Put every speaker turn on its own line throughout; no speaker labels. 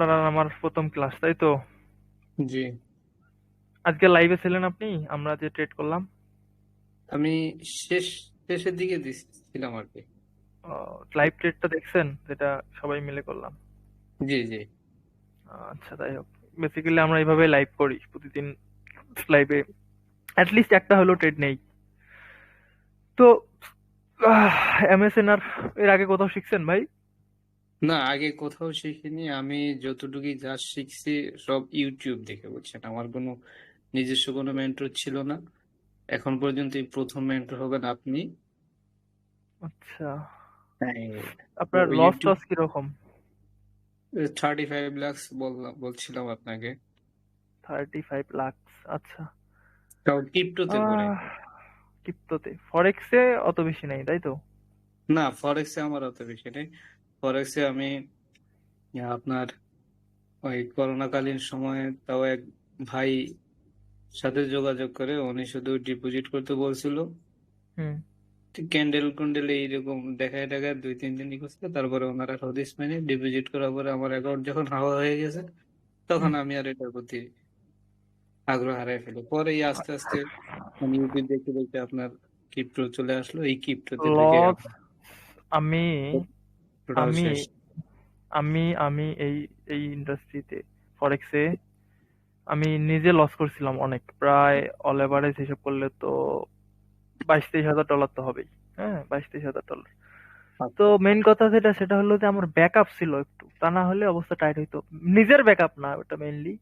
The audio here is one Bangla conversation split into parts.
আপনার আর আমার প্রথম ক্লাস তাই তো?
জি।
আজকে লাইভে ছিলেন আপনি? আমরা যে ট্রেড করলাম।
আমি শেষ শেষের দিকে দিস- ছিলাম আর কি।
লাইভ ট্রেডটা দেখছেন? যেটা সবাই মিলে করলাম।
জি জি।
আচ্ছা তাই হোক। বেসিক্যালি আমরা এইভাবে লাইভ করি প্রতিদিন লাইভে অ্যাটলিস্ট একটা হলো ট্রেড নেই। তো এমএসএন আর এর আগে কোথাও শিখছেন ভাই?
না আগে কোথাও শিখিনি। আমি যতটুকুই যা শিখছি সব ইউটিউব দেখে বুঝছেন? আমার কোনো নিজস্ব কোনো মেন্টর ছিল না। এখন পর্যন্ত প্রথম মেন্টর হবেন আপনি।
আচ্ছা।
হ্যাঁ
আপনার লস টস কীরকম?
থার্টি ফাইভ লাক্স বললাম বলছিলাম আপনাকে।
থার্টি ফাইভ লাখ আচ্ছা।
তাও ক্রিপ্টোতে করে।
ক্রিপ্টোতে ফরেক্সে অত বেশি নাই তাই তো?
না ফরেক্সে আমার অত বেশি নেই। ফরেক্সে আমি আপনার ওই করোনাকালীন সময়ে তাও এক ভাই সাথে যোগাযোগ করে উনি শুধু ডিপোজিট করতে বলছিল।
হুম।
ক্যান্ডেল কুন্ডেল এইরকম দেখায় দেখায় দুই তিন দিন ই করছিল তারপরে ওনারা হদিস মেনে ডিপোজিট করার পরে আমার অ্যাকাউন্ট যখন হাওয়া হয়ে গেছে তখন আমি আর এটার প্রতি আগ্রহ হারিয়ে ফেলি। পরে আস্তে আস্তে আমি ইউটিউব দেখতে দেখতে আপনার ক্রিপ্টো চলে আসলো। এই ক্রিপ্টোতে
আমি আমি আমি আমি এই এই ইন্ডাস্ট্রিতে ফরেক্সে আমি নিজে লস করছিলাম অনেক। প্রায় অল এভারেজ হিসাব করলে তো বাইশ তেইশ হাজার ডলার তো হবেই হ্যাঁ? বাইশ তেইশ হাজার ডলার তো মেইন কথা যেটা সেটা হলো যে আমার ব্যাকআপ ছিল একটু। তা না হলে অবস্থা টাইট হইতো। নিজের ব্যাকআপ না ওটা মেইনলি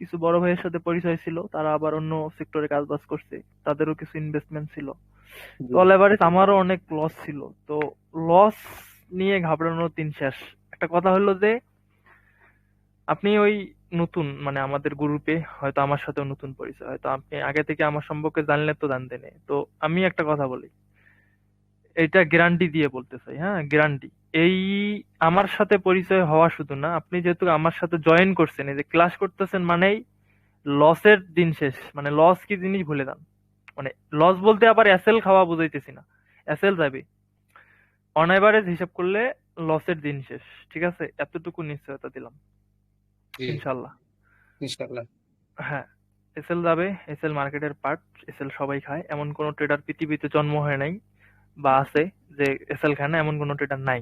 কিছু বড় ভাইয়ের সাথে পরিচয় ছিল তারা আবার অন্য সেক্টরে কাজ বাজ করছে। তাদেরও কিছু ইনভেস্টমেন্ট ছিল। তো অল এভারেজ আমারও অনেক লস ছিল। তো লস নিয়ে ঘাবড়ানোর দিন শেষ। একটা কথা হলো যে, আপনি ওই নতুন মানে আমাদের গ্রুপে হয়তো আমার সাথেও নতুন পরিচয়, হয়তো আপনি আগে থেকে আমার সম্পর্কে জানলে তো জানতে নেই তো আমি একটা কথা বলি। এটা গ্যারান্টি দিয়ে বলতে চাই হ্যাঁ? গ্যারান্টি এই আমার সাথে পরিচয় হওয়া শুধু না, আপনি যেহেতু আমার সাথে জয়েন করছেন, এই যে ক্লাস করতেছেন মানেই লসের দিন শেষ। মানে লস কি জিনিস ভুলে যান। মানে লস বলতে আবার এসএল খাওয়া বুঝাইতেছি না। এসএল যাবে। অন এভারেজ হিসাব করলে লসের দিন শেষ ঠিক আছে? এতটুকু নিশ্চয়তা দিলাম। ইনশাল্লাহ
ইনশাল্লাহ
হ্যাঁ এসএল যাবে এসএল মার্কেটের পার্ট এসএল সবাই খায়। এমন কোনো ট্রেডার পৃথিবীতে জন্ম হয় নাই বা আছে যে এসএল খায় না এমন কোনো ট্রেডার নাই।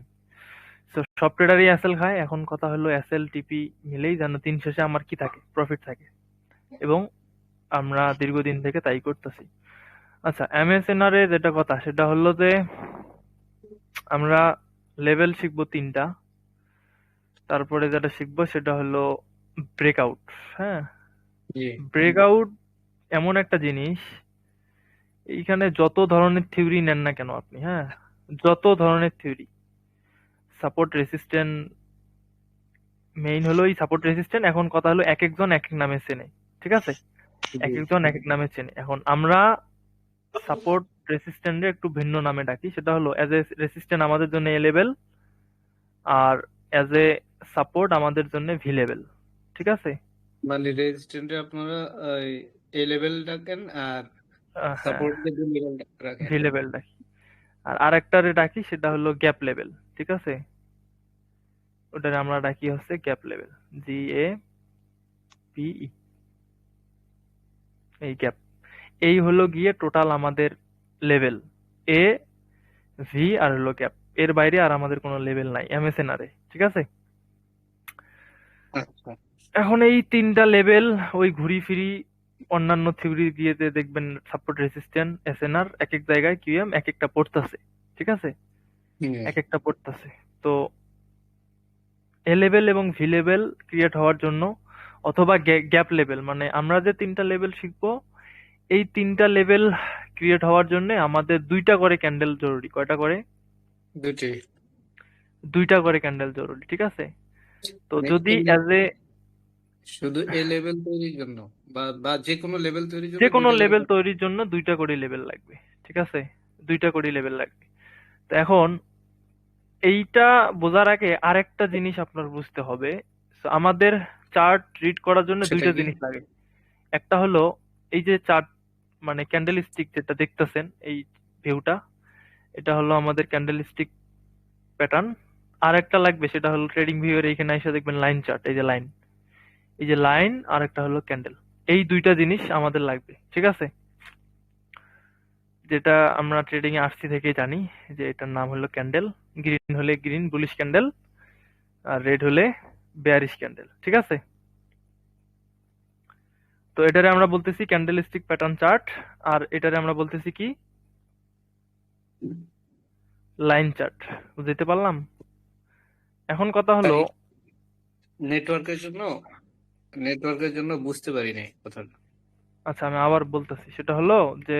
তো সব ট্রেডারই এসএল খায়। এখন কথা হলো এসএল টিপি মিলেই যেন তিন শেষে আমার কি থাকে প্রফিট থাকে। এবং আমরা দীর্ঘদিন থেকে তাই করতেছি। আচ্ছা এমএসএনআর এর যেটা কথা সেটা হলো যে আমরা লেভেল শিখব তিনটা। তারপরে যেটা শিখব সেটা হলো ব্রেকআউট হ্যাঁ? ব্রেকআউট এমন একটা জিনিস এইখানে যত ধরনের থিওরি নেন না কেন আপনি হ্যাঁ? যত ধরনের থিওরি সাপোর্ট রেসিস্ট্যান্ট মেইন হলো এই সাপোর্ট রেসিস্ট্যান্ট এখন কথা হলো এক একজন এক এক নামে চেনে ঠিক আছে? এক একজন এক এক নামে চেনে। এখন আমরা সাপোর্ট রেসিস্ট্যান্টে একটু ভিন্ন নামে ডাকি সেটা হলো অ্যাজ এ রেসিস্ট্যান্ট আমাদের জন্য এ লেভেল আর অ্যাজ এ সাপোর্ট আমাদের জন্য ভি লেভেল ঠিক আছে?
মানে রেজিস্ট্যান্টে আপনারা এ লেভেল রাখেন আর সাপোর্ট
ভি লেভেল ডাকি। আর আরেকটারে ডাকি সেটা হলো গ্যাপ লেভেল ঠিক আছে? ওটারে আমরা ডাকি হচ্ছে gap level G A P E এই গ্যাপ এই হলো গিয়ে টোটাল আমাদের লেভেল এ ভি আর হলো গ্যাপ এর বাইরে আর আমাদের কোনো লেভেল নাই এমএসএনআর এ ঠিক আছে?
আচ্ছা।
এখন এই তিনটা লেভেল ওই ঘুরি ফিরি অন্যান্য থিওরি দিয়ে দেখবেন সাপোর্ট রেসিস্ট্যান্ট এসএনআর এক এক জায়গায় কিউএম এক একটা পড়তাছে ঠিক আছে? এক একটা পড়তাছে তো এ লেভেল এবং ভি লেভেল ক্রিয়েট হওয়ার জন্য অথবা গ্যাপ লেভেল মানে আমরা যে তিনটা লেভেল শিখব এই তিনটা লেভেল ক্রিয়েট হওয়ার জন্য আমাদের দুইটা করে ক্যান্ডেল জরুরি। কয়টা করে?
দুটি
দুইটা করে ক্যান্ডেল জরুরি ঠিক আছে? তো যদি অ্যাজ এ
শুধু এ লেভেল তৈরির জন্য বা যে কোনো লেভেল তৈরির জন্য
যে কোনো
দুইটা করে?
লেভেল তৈরির জন্য দুইটা করে লেভেল লাগবে ঠিক আছে? দুইটা করে লেভেল লাগবে। তো এখন এইটা বোঝার আগে আরেকটা জিনিস আপনার বুঝতে হবে। আমাদের চার্ট রিড করার জন্য দুইটা জিনিস লাগে। একটা হলো এই যে চার্ট মানে ক্যান্ডেল স্টিক যেটা দেখতেছেন, এই ভিউটা, এটা হলো আমাদের ক্যান্ডেল স্টিক প্যাটার্ন আর একটা লাগবে, সেটা হলো ট্রেডিং ভিউয়ের এইখানে এসে দেখবেন লাইন চার্ট এই যে লাইন এই যে লাইন আর একটা হলো ক্যান্ডেল এই দুইটা জিনিস আমাদের লাগবে, ঠিক আছে? যেটা আমরা ট্রেডিং এ আসছি থেকে জানি যে এটার নাম হলো ক্যান্ডেল গ্রিন হলে গ্রিন বুলিশ ক্যান্ডেল আর রেড হলে বেয়ারিশ ক্যান্ডেল ঠিক আছে? তো এটারে আমরা বলতেছি ক্যান্ডেলস্টিক প্যাটার্ন চার্ট আর এটারে আমরা বলতেছি কি? লাইন চার্ট বুঝতে পারলাম? এখন কথা হলো
নেটওয়ার্কের জন্য নেটওয়ার্কের জন্য বুঝতে পারি নাই কথাটা।
আচ্ছা আমি আবার বলতেছি সেটা হলো যে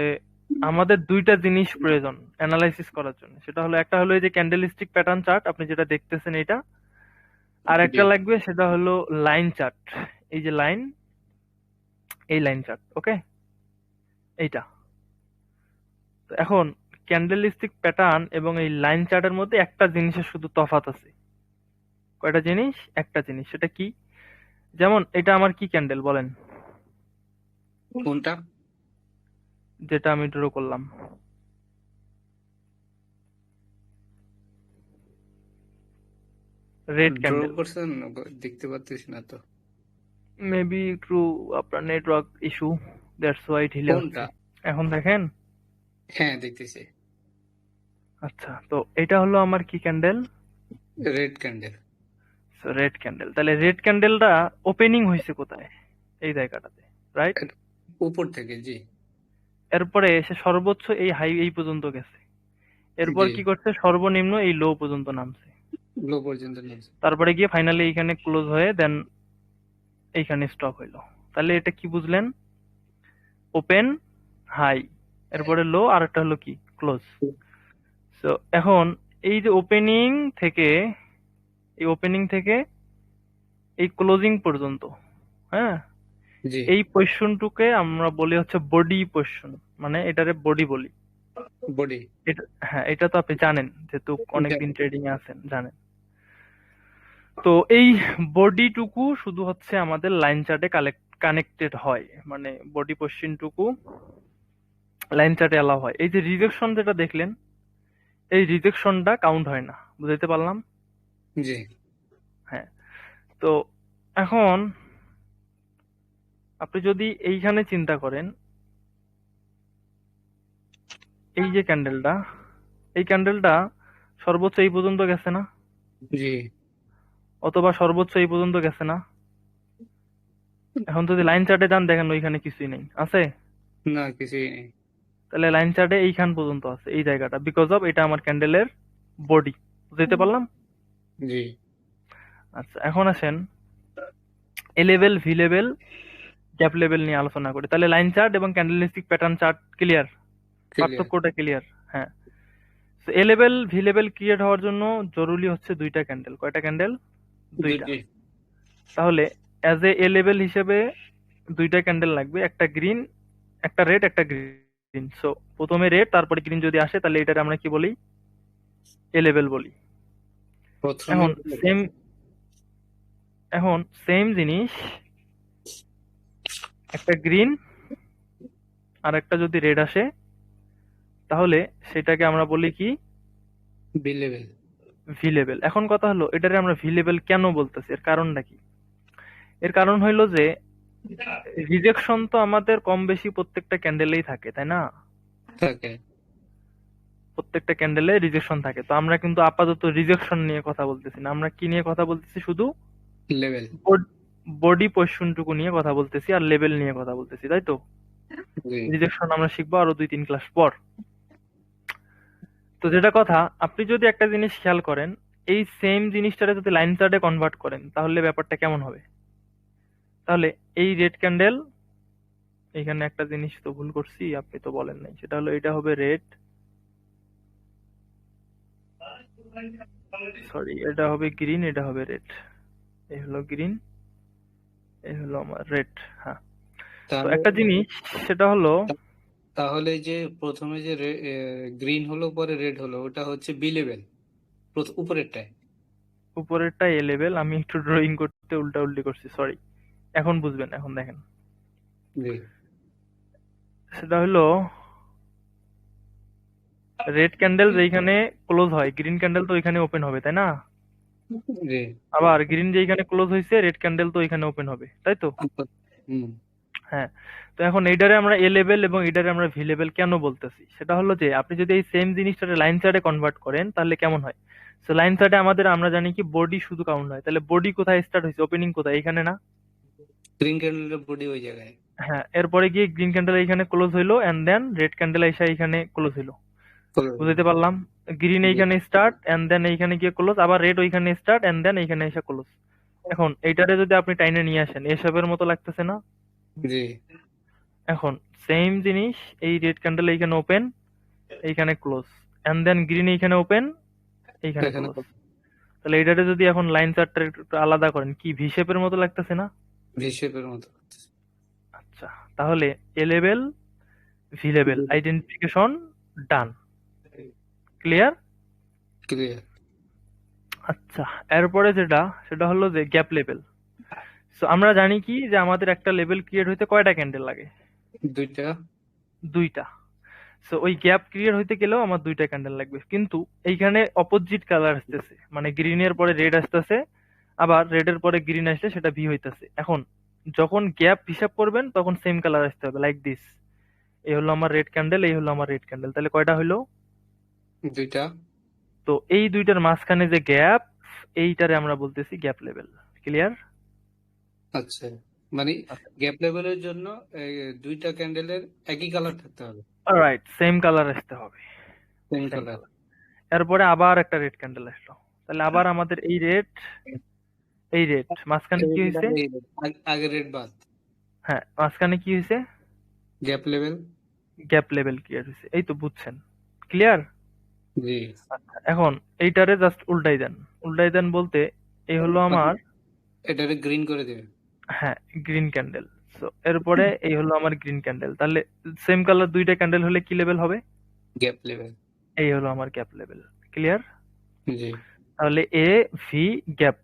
আমাদের দুইটা জিনিস প্রয়োজন অ্যানালাইসিস করার জন্য। সেটা হলো একটা হলো এই যে ক্যান্ডেলস্টিক প্যাটার্ন চার্ট আপনি যেটা দেখতেছেন এটা আর একটা লাগবে সেটা হলো লাইন চার্ট এই যে লাইন এই লাইন চার্ট ওকে এইটা। তো এখন ক্যান্ডেলস্টিক প্যাটার্ন এবং এই লাইন চার্টের মধ্যে একটা জিনিসের শুধু তফাৎ আছে। কয়টা জিনিস? একটা জিনিস সেটা কি? যেমন এটা আমার কি ক্যান্ডেল বলেন?
কোনটা?
যেটা আমি ড্র করলাম। রেড ক্যান্ডেল
করছেন? দেখতে পাচ্ছিস না তো।
মেবি একটু আপনার নেটওয়ার্ক ইস্যু দ্যাটস ওয়াই ঢিলে
কোনটা?
এখন দেখেন?
হ্যাঁ দেখতেছি।
আচ্ছা তো এটা হলো আমার কি candle
red candle
red candle তাহলে রেড ক্যান্ডেলটা ওপেনিং হয়েছে কোথায়? এই জায়গাটাতে রাইট
উপর থেকে জি।
এরপরে এসে সর্বোচ্চ এই হাই এই পর্যন্ত গেছে। এরপর কি করছে? সর্বনিম্ন এই লো পর্যন্ত নামছে।
লো পর্যন্ত নিয়েছে
তারপরে গিয়ে ফাইনালি এইখানে ক্লোজ হয়ে দেন এইখানে স্টপ হইল। তাহলে এটা কি বুঝলেন? ওপেন হাই এরপরে লো আর একটা হলো কি? ক্লোজ সো এখন এই যে ওপেনিং থেকে এই ওপেনিং থেকে এই ক্লোজিং পর্যন্ত হ্যাঁ? এই পজিশনটুকে আমরা বলি হচ্ছে বডি পজিশন মানে এটারে বডি বলি।
বডি
এটা হ্যাঁ এটা তো আপনি জানেন যেহেতু অনেকদিন ট্রেডিং এ আছেন জানেন। তো এই বডিটুকু শুধু হচ্ছে আমাদের লাইন চার্টে কালেক্ট কানেক্টেড হয়। মানে বডি পজিশনটুকু লাইন চার্টে অ্যালাউ হয়। এই যে রিজেকশন যেটা দেখলেন এই রিজেকশনটা কাউন্ট হয় না। বুঝতে পারলাম?
জি। হ্যাঁ।
তো এখন আপনি যদি এইখানে চিন্তা করেন এই যে ক্যান্ডেলটা এই ক্যান্ডেলটা সর্বোচ্চ এই পর্যন্ত গেছে না?
জি।
অথবা সর্বোচ্চ এই পর্যন্ত গেছে না? এখন যদি লাইন চার্টে যান দেখেন ওইখানে কিছুই নেই। আছে?
না কিছুই নেই।
তাহলে লাইন চার্টে এইখান পর্যন্ত আছে এই জায়গাটা। বিকজ অফ এটা আমার ক্যান্ডেলের বডি বুঝতে পারলাম?
জি।
আচ্ছা এখন আসেন। A level V level gap level নিয়ে আলোচনা করি। তাহলে লাইন চার্ট এবং ক্যান্ডেলিস্টিক প্যাটার্ন চার্ট ক্লিয়ার পার্থক্যটা ক্লিয়ার হ্যাঁ। A level V level create হওয়ার জন্য জরুরি হচ্ছে দুইটা ক্যান্ডেল কয়টা ক্যান্ডেল দুইটা। তাহলে অ্যাজ এ লেভেল হিসেবে দুইটা ক্যান্ডেল লাগবে একটা গ্রিন একটা রেড একটা গ্রিন সো প্রথমে রেড তারপরে গ্রিন যদি আসে তাহলে এটাকে আমরা কি বলি? এ লেভেল বলি। এখন সেম এখন সেম জিনিস একটা গ্রিন আর একটা যদি রেড আসে তাহলে সেটাকে আমরা বলি কি?
বি লেভেল
ভি লেভেল এখন কথা হলো এটারে আমরা ভি লেভেল কেন বলতেছি? এর কারণটা কি? এর কারণ হইল যে রিজেকশন তো আমাদের কম বেশি প্রত্যেকটা ক্যান্ডেলেই থাকে তাই না?
থাকে।
প্রত্যেকটা ক্যান্ডেলে রিজেকশন থাকে। তো আমরা কিন্তু আপাতত রিজেকশন নিয়ে কথা বলতেছি না। আমরা কি নিয়ে কথা বলতেছি? শুধু
লেভেল
বডি পজিশনটুকু নিয়ে কথা বলতেছি আর লেভেল নিয়ে কথা বলতেছি তাই তো? রিজেকশন আমরা শিখব আরও দুই তিন ক্লাস পর। তো যেটা কথা আপনি যদি একটা জিনিস খেয়াল করেন এই সেম জিনিসটারে যদি লাইন চার্টে কনভার্ট করেন তাহলে ব্যাপারটা কেমন হবে? তাহলে এই রেড ক্যান্ডেল এখানে একটা জিনিস তো ভুল করছি আপনি তো বলেন নাই সেটা হলো এটা হবে রেড সরি এটা হবে গ্রিন এটা হবে রেড এই হলো গ্রিন এই হলো আমার রেড হ্যাঁ। তো একটা জিনিস সেটা হলো
তাহলে যে প্রথমে যে গ্রিন হলো পরে রেড হলো ওটা হচ্ছে বি লেভেল উপরেরটায়।
উপরেরটা এ লেভেল আমি একটু ড্রয়িং করতে উল্টা উল্টি করছি সরি এখন বুঝবেন এখন দেখেন। সেটা হলো রেড ক্যান্ডেল যেখানে ক্লোজ হয় গ্রিন ক্যান্ডেল তো ওইখানে ওপেন হবে তাই না? আবার গ্রিন যে এখানে ক্লোজ হয়েছে রেড ক্যান্ডেল তো এখানে ওপেন হবে তাই তো?
হুম।
হ্যাঁ। তো এখন এইটারে আমরা এ লেভেল এবং এটারে আমরা ভি লেভেল কেন বলতেছি? সেটা হলো যে আপনি যদি এই সেম জিনিসটারে লাইন চার্টে কনভার্ট করেন তাহলে কেমন হয়? সো লাইন চার্টে আমাদের আমরা জানি কি বডি শুধু কাউন্ট হয় তাহলে বডি কোথায় স্টার্ট হয়েছে? ওপেনিং কোথায়? এখানে না?
গ্রিন ক্যান্ডেলের বডি ওই জায়গায়।
হ্যাঁ এরপরে গিয়ে গ্রিন ক্যান্ডেল এখানে ক্লোজ হইল এন্ড দেন রেড ক্যান্ডেল এসে এখানে ক্লোজ হইল। বুঝতে পারলাম? গ্রিন এইখানে স্টার্ট এন্ড দেন এইখানে গিয়ে ক্লোজ আবার রেড ওইখানে স্টার্ট এন্ড দেন এইখানে এসে ক্লোজ এখন এইটারে যদি আপনি টাইনে নিয়ে আসেন এসবের মতো লাগতেছে না?
জি।
এখন সেম জিনিস এই রেড ক্যান্ডেল এইখানে ওপেন এইখানে ক্লোজ এন্ড দেন গ্রিন এইখানে ওপেন এইখানে ক্লোজ তাহলে এইটারে যদি এখন লাইন চার্টটা একটু আলাদা করেন কি ভি শেপের মতো লাগতেছে না?
ভি শেপের মতো
আচ্ছা তাহলে A level V level identification done clear
clear
আচ্ছা এরপরে যেটা সেটা হলো যে গ্যাপ লেভেল সো আমরা জানি কি যে আমাদের একটা লেভেল ক্রিয়েট হইতে কয়টা ক্যান্ডেল লাগে?
দুইটা।
দুইটা। সো ওই গ্যাপ ক্রিয়েট হইতে গেলেও আমার দুইটা ক্যান্ডেল লাগবে। কিন্তু এইখানে অপোজিট কালার আসতেছে। মানে গ্রিনের পরে রেড আসতেছে আবার রেডের পরে গ্রিন আসলে সেটা ভি হইতেছে। এখন যখন গ্যাপ হিসাব করবেন তখন সেম কালার আসতে হবে লাইক দিস এই হলো আমার রেড ক্যান্ডেল এই হলো আমার রেড ক্যান্ডেল তাহলে কয়টা হইল?
দুইটা।
তো এই দুইটার মাঝখানে যে গ্যাপ এইটারে আমরা বলতেছি গ্যাপ লেভেল ক্লিয়ার
আচ্ছা। মানে গ্যাপ লেভেলের জন্য দুইটা ক্যান্ডেলের একই কালার থাকতে হবে?
রাইট সেম কালার আসতে হবে।
Same colour.
এরপরে আবার একটা রেড ক্যান্ডেল আসলো। তাহলে আবার আমাদের এই রেড এই রেড মাঝখানে কি হয়েছে?
আগে রেড বাদ
হ্যাঁ মাঝখানে কি হয়েছে?
Gap level
gap level clear হয়েছে। এই তো বুঝছেন। ক্লিয়ার
জি।
এখন এইটারে জাস্ট উল্টাই দেন। উল্টাই দেন বলতে এই হলো আমার
এটারে গ্রিন করে দেবে
হ্যাঁ গ্রিন ক্যান্ডেল সো এরপরে এই হলো আমার গ্রিন ক্যান্ডেল তাহলে সেম কালার দুইটা ক্যান্ডেল হলে কি লেভেল হবে?
গ্যাপ লেভেল
এই হলো আমার গ্যাপ লেভেল ক্লিয়ার
জি।
তাহলে এ ভি গ্যাপ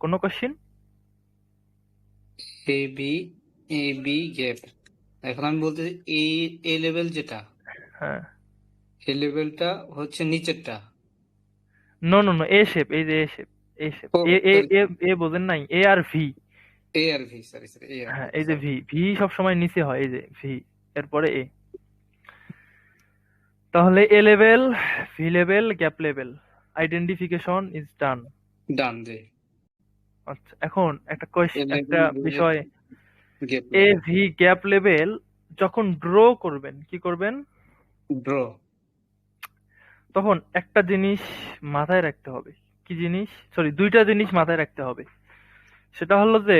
কোনো question
A B A B gap এখন আমি বলতে এই এ লেভেল যেটা
হ্যাঁ।
এ লেভেলটা হচ্ছে নিচেরটা।
No no no A shape এই যে এ shape A shape A A. A A বোঝেন নাই এ আর ভি
এ আর ভি সরি সরি এ
হ্যাঁ এই যে ভি ভি সব সময় নিচে হয় এই যে ভি এরপরে এ তাহলে A level V level gap level identification is done
done জি।
আচ্ছা এখন একটা কোয়েশ্চেন একটা বিষয়। এ ভি গ্যাপ লেভেল যখন ড্র করবেন কি করবেন?
ড্র
তখন একটা জিনিস মাথায় রাখতে হবে। কি জিনিস? সরি দুইটা জিনিস মাথায় রাখতে হবে। সেটা হলো যে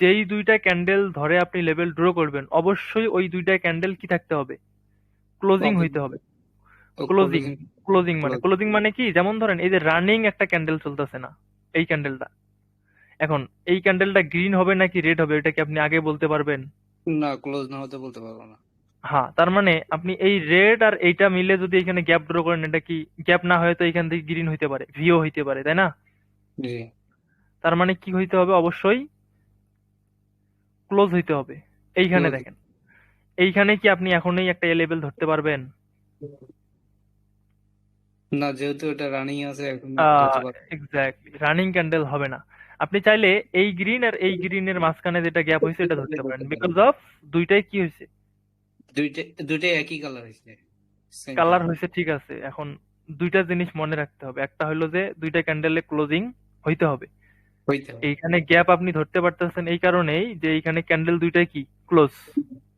যেই দুইটা ক্যান্ডেল ধরে আপনি লেভেল ড্র করবেন অবশ্যই ওই দুইটা ক্যান্ডেল কি থাকতে হবে? ক্লোজিং হইতে হবে। ক্লোজিং ক্লোজিং মানে ক্লোজিং মানে কি? যেমন ধরেন এই যে রানিং একটা ক্যান্ডেল চলতেছে না এই ক্যান্ডেলটা এখন এই ক্যান্ডেলটা গ্রিন হবে নাকি রেড হবে এটা কি আপনি আগে বলতে পারবেন?
না ক্লোজ না হতে বলতে পারব না।
হ্যাঁ তার মানে আপনি এই রেড আর এইটা মিলে যদি এখানে গ্যাপ ড্র করেন এটা কি গ্যাপ না হয় তো এখান থেকে গ্রিন হইতে পারে ভিও হইতে পারে তাই না?
জি।
তার মানে কি হইতে হবে? অবশ্যই ক্লোজ হইতে হবে। এইখানে দেখেন। এইখানে কি আপনি এখনই একটা এ লেভেল ধরতে পারবেন?
না যেহেতু এটা রানিং আছে এখন।
এক্স্যাক্টলি রানিং ক্যান্ডেল হবে না। আপনি চাইলে এই গ্রিন আর এই গ্রিনের মাঝখানে যেটা গ্যাপ হয়েছে এটা ধরতে পারেন। বিকজ অফ দুইটাই কি হয়েছে
দুইটা দুইটাই একই কালার হয়েছে
কালার। হয়েছে ঠিক আছে। এখন দুইটা জিনিস মনে রাখতে হবে। একটা হলো যে দুইটা ক্যান্ডেলে ক্লোজিং হইতে হবে। এইখানে গ্যাপ আপনি ধরতে পারতেছেন এই কারণেই যে এইখানে ক্যান্ডেল দুইটাই কি? ক্লোজ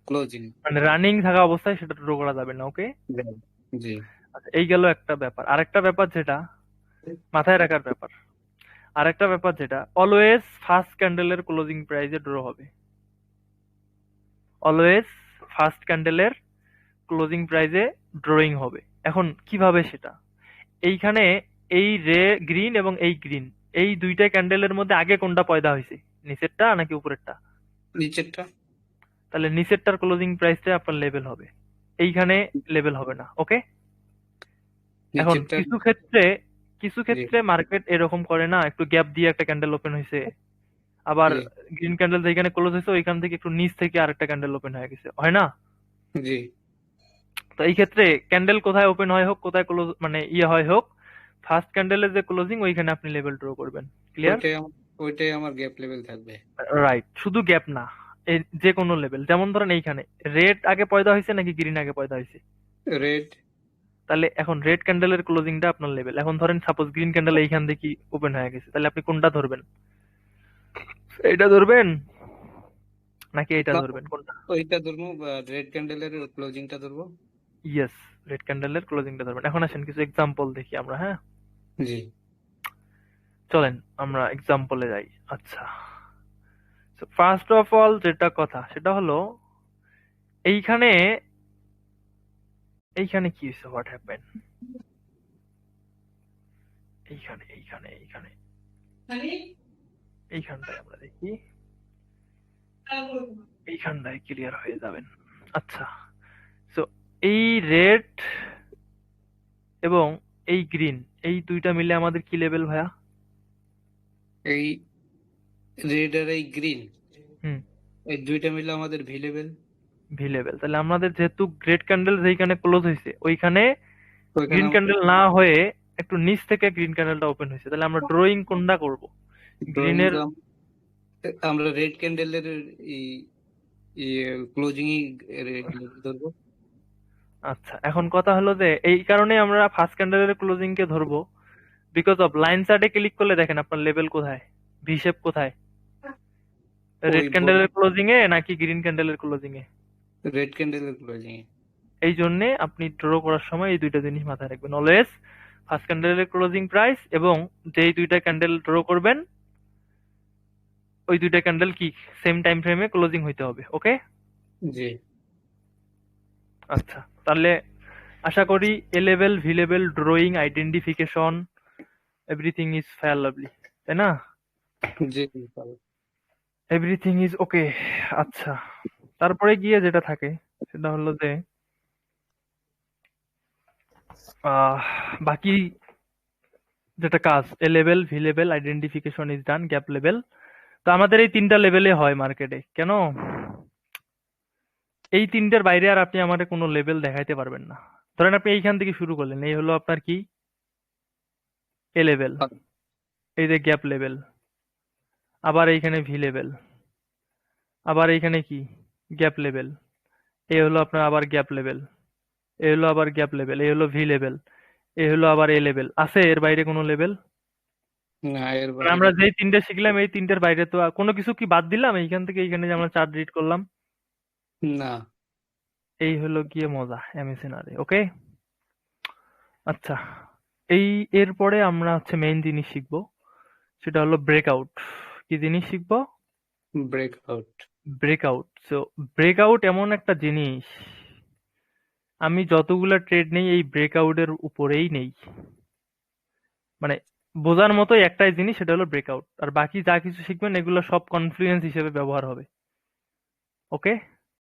ক্লোজিং
মানে রানিং থাকা অবস্থায় সেটা ড্র করা যাবে না ওকে
জি
আচ্ছা এই গেল একটা ব্যাপার। আরেকটা ব্যাপার যেটা মাথায় রাখার ব্যাপার। আরেকটা ব্যাপার যেটা অলওয়েজ ফার্স্ট ক্যান্ডেলের ক্লোজিং প্রাইসে ড্র হবে। অলওয়েজ ফার্স্ট ক্যান্ডেলের ক্লোজিং প্রাইসে ড্রয়িং হবে। এখন কীভাবে সেটা? এইখানে এই রে গ্রিন এবং এই গ্রিন এই দুইটা ক্যান্ডেলের মধ্যে আগে কোনটা পয়দা হয়েছে? নিচেরটা নাকি উপরেরটা?
নিচেরটা।
তাহলে নিচেরটার ক্লোজিং প্রাইসটা আপনার লেভেল হবে। এইখানে লেভেল হবে না ওকে এখন কিছু ক্ষেত্রে কিছু ক্ষেত্রে মার্কেট এরকম করে না একটু গ্যাপ দিয়ে একটা ক্যান্ডেল ওপেন হয়েছে। আবার গ্রিন ক্যান্ডেল যেখানে ক্লোজ হয়েছে ওইখান থেকে একটু নিচ থেকে আরেকটা ক্যান্ডেল ওপেন হয়ে গেছে। হয় না?
জি।
তো এই ক্ষেত্রে ক্যান্ডেল কোথায় ওপেন হয় হোক কোথায় ক্লোজ মানে ইয়ে হয় হোক ফার্স্ট ক্যান্ডেলের যে ক্লোজিং ওইখানে আপনি লেভেল ড্র করবেন। ক্লিয়ার
ওইটাই আমার গ্যাপ লেভেল থাকবে।
রাইট শুধু গ্যাপ না এই যে কোনো লেভেল যেমন ধরেন এইখানে রেড আগে পয়দা হয়েছে নাকি গ্রিন আগে পয়দা হয়েছে?
রেড
তাহলে এখন রেড ক্যান্ডেলের ক্লোজিংটা আপনার লেভেল এখন ধরেন সাপোজ গ্রিন ক্যান্ডেল এইখান থেকে ওপেন হয়ে গেছে তাহলে আপনি কোনটা ধরবেন? এইটা ধরবেন? নাকি এইটা
বা-
ধরবেন কোনটা?
ওইটা ধরবো রেড ক্যান্ডেলের ক্লোজিংটা ধরবো।
ইয়েস রেড ক্যান্ডেলের ক্লোজিংটা ধরবেন। এখন আসেন কিছু এক্সাম্পল দেখি আমরা হ্যাঁ?
জি।
চলেন আমরা এক্সাম্পলে যাই। আচ্ছা। ফার্স্ট অফ অল যেটা কথা সেটা হলো এইখানে এইখানে কি হয়েছে? হোয়াট হ্যাপেন এইখানে এইখানে এইখানে। এইখানটায় আমরা দেখি। এইখানটায় ক্লিয়ার হয়ে যাবেন। আচ্ছা। সো এই রেড এবং এই গ্রিন এই দুইটা মিলে আমাদের কি লেভেল ভাইয়া?
এই রেড আর এই গ্রিন
হুম।
এই দুইটা মিলে আমাদের ভি লেভেল
ভি লেভেল তাহলে আমাদের যেহেতু গ্রেট ক্যান্ডেল যেইখানে ক্লোজ হয়েছে ওইখানে গ্রিন ক্যান্ডেল না হয়ে একটু নিচ থেকে গ্রিন ক্যান্ডেলটা ওপেন হয়েছে তাহলে আমরা ড্রয়িং কোনটা করব? গ্রিনের
আমরা রেড ক্যান্ডেলের এই ক্লোজিং রেড ধরবো।
আচ্ছা এখন কথা হলো যে এই কারণে আমরা ফার্স্ট ক্যান্ডেলের ক্লোজিং কে ধরবো। বিকজ অফ লাইন চার্টে ক্লিক করলে দেখেন আপনার লেভেল কোথায়? ভি শেপ কোথায় রেড ক্যান্ডেলের ক্লোজিং এ নাকি গ্রিন ক্যান্ডেলের ক্লোজিং এ?
রেড ক্যান্ডেলের ক্লোজিং এ।
এই জন্য আপনি ড্র করার সময় এই দুইটা জিনিস মাথায় রাখবেন। অলওয়েজ ফার্স্ট ক্যান্ডেলের ক্লোজিং প্রাইস এবং যেই দুইটা ক্যান্ডেল ড্র করবেন ওই দুইটা ক্যান্ডেল কি সেম টাইম ফ্রেমে ক্লোজিং হইতে হবে ওকে
জি।
আচ্ছা তাহলে আশা করি A level V level drawing identification everything is fair lovely তাই না?
জি
এভরিথিং ইজ ওকে আচ্ছা। তারপরে গিয়ে যেটা থাকে সেটা হলো যে বাকি যেটা কাজ A level V level identification is done gap level তো আমাদের এই তিনটা লেভেলে হয় মার্কেটে কেন? এই তিনটার বাইরে আর আপনি আমাদের কোনো লেভেল দেখাইতে পারবেন না। ধরেন আপনি এইখান থেকে শুরু করলেন এই হলো আপনার কি? এ লেভেল এই যে গ্যাপ লেভেল আবার এইখানে ভি লেভেল আবার এইখানে কি? গ্যাপ লেভেল এই হলো আপনার আবার গ্যাপ লেভেল এই হলো আবার গ্যাপ লেভেল এই হলো ভি লেভেল এই হলো আবার এ লেভেল আছে এর বাইরে কোনো লেভেল
না এর
আমরা যেই তিনটে শিখলাম এই তিনটের বাইরে তো কোনো কিছু কি বাদ দিলাম? এইখান থেকে এইখানে যে আমরা চার্ট রিড করলাম।
না।
এই হলো গিয়ে মজা এমএসএনআরে ওকে? আচ্ছা এই এরপরে আমরা হচ্ছে মেইন জিনিস শিখব সেটা হলো ব্রেকআউট কি জিনিস শিখব?
ব্রেকআউট
ব্রেকআউট সো ব্রেকআউট এমন একটা জিনিস আমি যতগুলা ট্রেড নেই এই ব্রেকআউটের উপরেই নেই। মানে বোঝার মতো একটাই জিনিস সেটা হলো ব্রেকআউট আর বাকি যা কিছু শিখবেন এগুলো সব কনফ্লুয়েন্স হিসেবে ব্যবহার হবে। ওকে?